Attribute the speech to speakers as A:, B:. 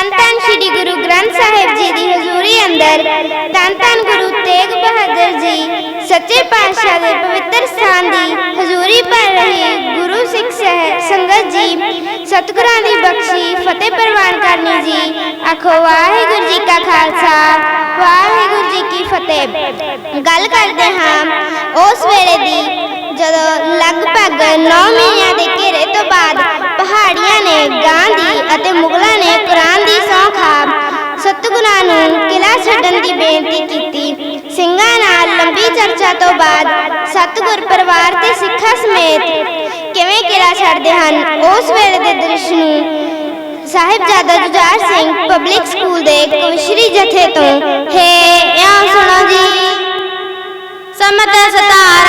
A: ਧੰਨ ਧੰਨ ਸ੍ਰੀ ਗੁਰੂ ਗ੍ਰੰਥ ਸਾਹਿਬ ਜੀ ਦੀ ਹਜ਼ੂਰੀ ਅੰਦਰ ਧੰਨ ਧੰਨ ਗੁਰੂ ਤੇਗ ਬਹਾਦਰ ਜੀ ਸੱਚੇ ਪਾਤਸ਼ਾਹ ਦੇ ਪਵਿੱਤਰ ਸਥਾਨ ਦੀ ਹਜ਼ੂਰੀ ਭਰ ਰਹੇ ਗੁਰੂ ਸਿੱਖ ਸੰਗਤ ਜੀ, ਸਤਿਗੁਰਾਂ ਦੀ ਬਖਸ਼ੀ ਫਤਿਹ ਪ੍ਰਵਾਨ ਕਰਨੀ ਜੀ। ਆਖੋ, ਵਾਹਿਗੁਰੂ ਜੀ ਕਾ ਖਾਲਸਾ, ਵਾਹਿਗੁਰੂ ਜੀ ਕੀ ਫਤਿਹ। ਗੱਲ ਕਰਦੇ ਹਾਂ ਉਸ ਵੇਲੇ ਦੀ ਜਦੋਂ ਲਗਭਗ 9 ਮਹੀਨਿਆਂ ਦੇ ਘੇਰੇ ਤੋਂ ਬਾਅਦ ਪਹਾੜੀਆਂ ਨੇ ਗਾਂਧੀ ਅਤੇ ਮੁਗਲਾਂ ਨੇ ਕੁਰਾਨ ਦੀ ਸਹੁੰ ਖਾ ਸਤਿਗੁਰਾਂ ਨੂੰ ਕਿਲਾ ਛੱਡਣ ਦੀ ਕੀਤੀ। ਸਿੰਘਾਂ ਨਾਲ ਲੰਬੀ ਚਰਚਾ ਤੋਂ ਬਾਅਦ ਸਤਿਗੁਰ ਪਰਿਵਾਰ ਤੇ ਸਿੱਖਾਂ ਸਮੇਤ ਕਿਵੇਂ ਕਿਲਾ ਛੱਡਦੇ ਹਨ? ਉਸ ਵੇਲੇ ਦੇ ਦ੍ਰਿਸ਼ ਨੂੰ ਸਾਹਿਬਜ਼ਾਦਾ ਜੁਝਾਰ ਸਿੰਘ ਪਬਲਿਕ ਸਕੂਲ ਦੇ ਕਵਿਸ਼ਰੀ ਜਥੇ ਤੋਂ ਹੈ, ਇਉਂ ਸੁਣੋ ਜੀ। ਸਮਤ ਸਤਾਰਾਂ